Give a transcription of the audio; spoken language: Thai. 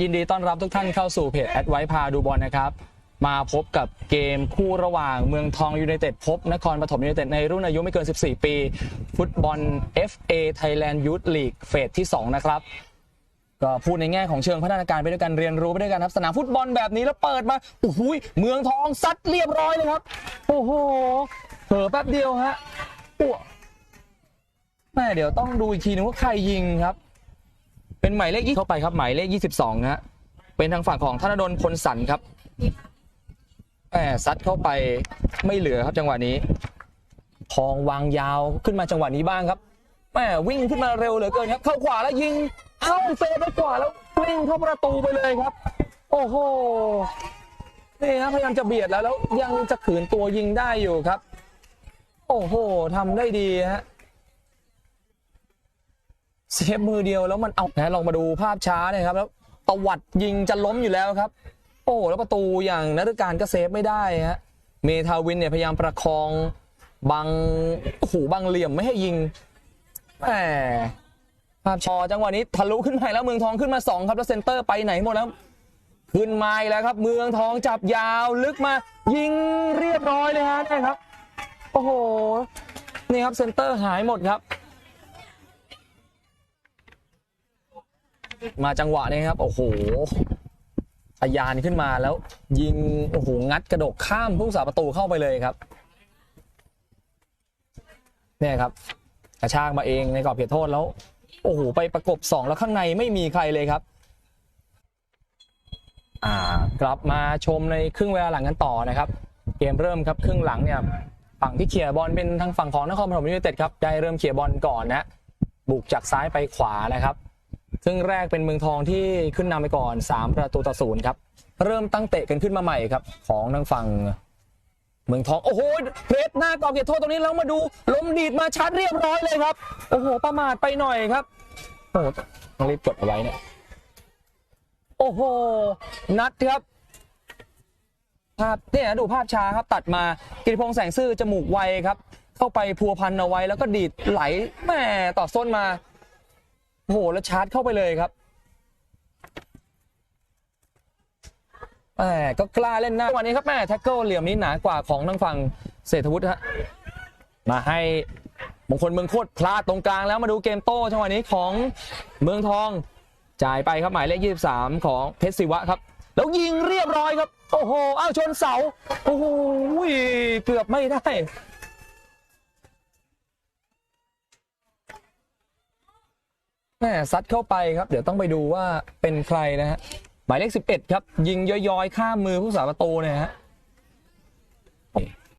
ยินดีต้อนรับทุกท่านเข้าสู่เพจแอดไว้พาดูบอลนะครับ มาพบกับเกมคู่ระหว่างเมืองทองยูไนเต็ดพบนครปฐมยูไนเต็ดในรุ่นอายุไม่เกิน 14 ปี ฟุตบอล FA Thailand Youth League เฟสที่ 2 นะครับ ก็พูดในแง่ของเชิงพัฒนาการไปด้วยกันเรียนรู้ไปด้วยกันครับสนามฟุตบอลแบบนี้แล้วเปิดมาโอ้โหเมืองทองซัดเรียบร้อยเลยครับ โอ้โหเผลอแป๊บเดียวฮะอ้วแม่เดี๋ยวต้องดูอีกทีนึงว่าใครยิงครับ เป็นหมายเลขยี่เข้าไปครับหมายเลข22ฮะเป็นทางฝั่งของธนดลพลสันครับแหมซัดเข้าไปไม่เหลือครับจังหวะนี้ ทองวางยาวขึ้นมาจังหวะนี้บ้างครับแหมวิ่งขึ้นมาเร็วเหลือเกินครับ เข้าขวาแล้วยิง เอ้าเซฟไปขวาแล้ววิ่งเข้าประตูไปเลยครับ โอ้โหนี่ครับพยายามจะเบียดแล้วแล้วยังจะขืนตัวยิงได้อยู่ครับ โอ้โหทำได้ดีฮะ เซฟมือเดียวแล้วมันเอานะลองมาดูภาพช้านะครับแล้วตวัดยิงจะล้มอยู่แล้วครับ โอ้แล้วประตูอย่างนฤการก็เซฟไม่ได้ฮะเมทาวินเนี่ยพยายามประคองบังโอ้โหบังเหลี่ยมไม่ให้ยิงแหมภาพชอจังหวะนี้ทะลุขึ้นมาแล้วเมืองทองขึ้นมาสองครับแล้วเซนเตอร์ไปไหนหมดแล้วขึ้นมาอีกแล้วครับ เมืองทองจับยาวลึกมา ยิงเรียบร้อยเลยฮะได้ครับ โอ้โหนี่ครับเซนเตอร์หายหมดครับ มาจังหวะนี้ครับ โอ้โหทะยานขึ้นมาแล้ว ยิง โอ้โห งัดกระดกข้ามผู้สาประตูเข้าไปเลยครับ เนี่ยครับ กระชากมาเองในกรอบเขตโทษแล้ว โอ้โห ไปประกบสองแล้วข้างในไม่มีใครเลยครับ อ่ากลับมาชมในครึ่งเวลาหลังกันต่อนะครับ เกมเริ่มครับครึ่งหลังเนี่ยฝั่งที่เขี่ยร์บอลเป็นทางฝั่งของนครปฐมยูไนเต็ดครับได้เริ่มเขี่ยร์บอลก่อนนะบุกจากซ้ายไปขวานะครับ ซึ่งแรกเป็นเมืองทองที่ขึ้นนำไปก่อน 3 ประตูต่อศูนย์ครับ เริ่มตั้งเตะกันขึ้นมาใหม่ครับ ของทางฝั่งเมืองทอง โอ้โหเพรหน้ากรอบเขตโทษตรงนี้แล้วมาดูล้มดีดมาชัดเรียบร้อยเลยครับ โอ้โห ประมาทไปหน่อยครับโอ้โหต้องรีบกดเอาไว้เนี่ยโอ้โห นัดครับภาพเนี่ยดูภาพช้าครับตัดมากิติพงษ์แสงซื่อจมูกไวครับ เข้าไปพัวพันเอาไว้แล้วก็ดีดไหลแหม่ต่อส้นมา โอ้โหแล้วชาร์จเข้าไปเลยครับแหมก็กล้าเล่นหน้าวันนี้ครับแม่แท็กเกิลเหลี่ยมนี้หนากว่าของทางฝั่งเศรษฐวุฒิฮะมาให้มงคลเมืองโคตรพลาดตรงกลางแล้วมาดูเกมโต้จังหวะนี้ของเมืองทองจ่ายไปครับหมายเลข 23 ของเพชรศิวะครับ แล้วยิงเรียบร้อยครับ โอ้โห อ้าวชนเสา โอ้โหเกือบไม่ได้ แม่ซัดเข้าไปครับ เดี๋ยวต้องไปดูว่าเป็นใครนะฮะหมายเลข11 ครับ ยิงย้อยๆ ข้ามมือผู้สาประตูเนี่ยฮะ